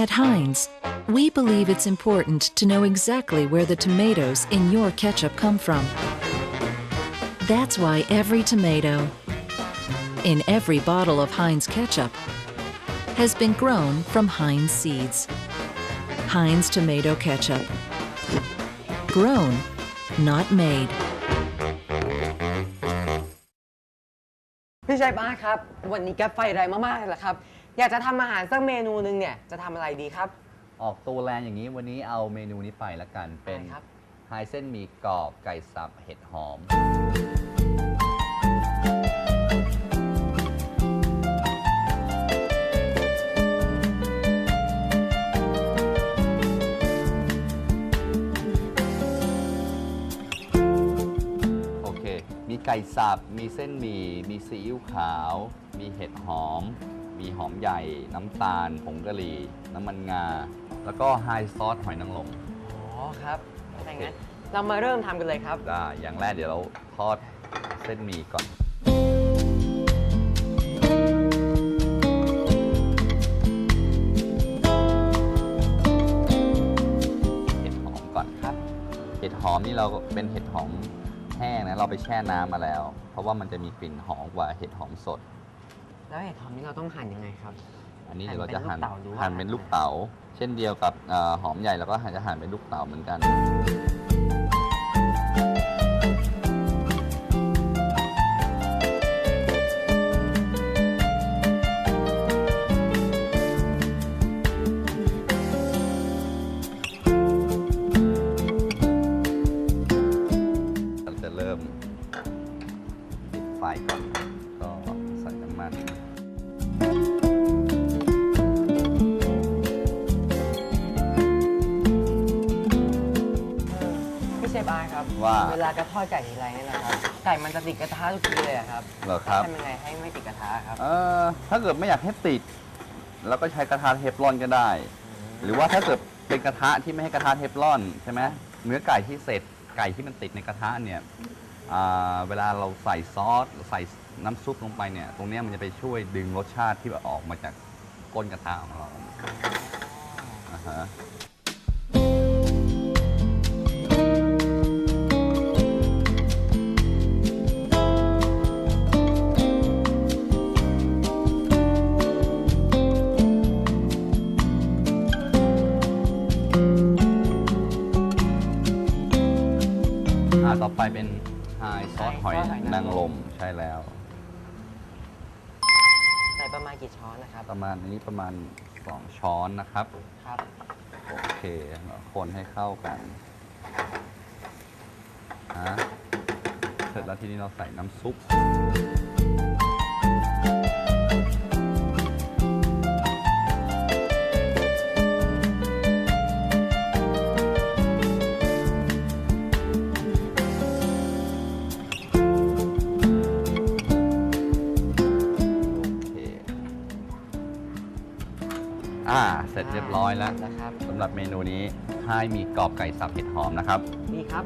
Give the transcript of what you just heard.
At Heinz, we believe it's important to know exactly where the tomatoes in your ketchup come from. That's why every tomato in every bottle of Heinz ketchup has been grown from Heinz seeds. Heinz tomato ketchup. Grown, not made. พี่ชายบ้าสครับ วันนี้แกไฟแรงมากๆเลยล่ะครับ อยากจะทำอาหารสักเมนูหนึงเนี่ยจะทำอะไรดีครับ ออกตัวแรงอย่างนี้วันนี้เอาเมนูนี้ไปละกันเป็นอะไรครับ ไฮเส้นหมีกรอบไก่สับเห็ดหอม โอเค มีไก่สับ มีเส้นหมี่ มีซีอิ๊วขาว มีเห็ดหอม มีหอมใหญ่ น้ำตาล ผงกะหรี่ น้ำมันงา แล้วก็ไฮซอสหอยนางรมอ๋อครับถ้าอย่างนั้นเรามาเริ่มทำกันเลยครับได้อย่างแรกเดี๋ยวเราทอดเส้นหมี่ก่อน เห็ดหอมก่อนครับ เห็ดหอมนี่เราเป็นเห็ดหอมแห้งนะ เราไปแช่น้ำมาแล้ว เพราะว่ามันจะมีกลิ่นหอมกว่าเห็ดหอมสด แล้วเห็ดหอมนี่เราต้องหั่นยังไงครับ อันนี้เดี๋ยวเราจะหั่นหั่นเป็นลูกเต๋าหรือว่าหั่นเป็นลูกเต๋าเช่นเดียวกับเอ่อหอมใหญ่แล้วก็หั่นจะหั่นเป็นลูกเต๋าเหมือนกัน เราจะเริ่มปิดไฟก่อน ว่าเวลากระทอดไก่ทีไรเนี่ยนะครับ ไก่มันจะติดกระทะทุกทีเลยอะครับเหรอครับ ทำยังไงให้ไม่ติดกระทะครับ เออถ้าเกิดไม่อยากให้ติดเราก็ใช้กระทะเทฟลอนก็ได้ หรือว่าถ้าเกิดเป็นกระทะที่ไม่ให้กระทะเทฟลอนใช่ไหมเนื้อไก่ที่เสร็จไก่ที่มันติดในกระทะเนี่ยอ่าเวลาเราใส่ซอสใส่น้ำซุปลงไปเนี่ย ตรงเนี้ยมันจะไปช่วยดึงรสชาติที่แบบออกมาจากก้นกระทะของเราอ่าฮะาต่อไปเป็นไฮซอสหอยนางรมใช่แล้ว ใส่ประมาณกี่ช้อนนะครับ ประมาณนี้ประมาณ 2 ช้อนนะครับ ครับ โอเคเราคนให้เข้ากันนะเสร็จแล้วทีนี้เราใส่น้ำซุป อ่าเสร็จเรียบร้อยแล้วนะครับสำหรับเมนูนี้ให้มีกรอบไก่สับเห็ดหอมนะครับ นี่ครับ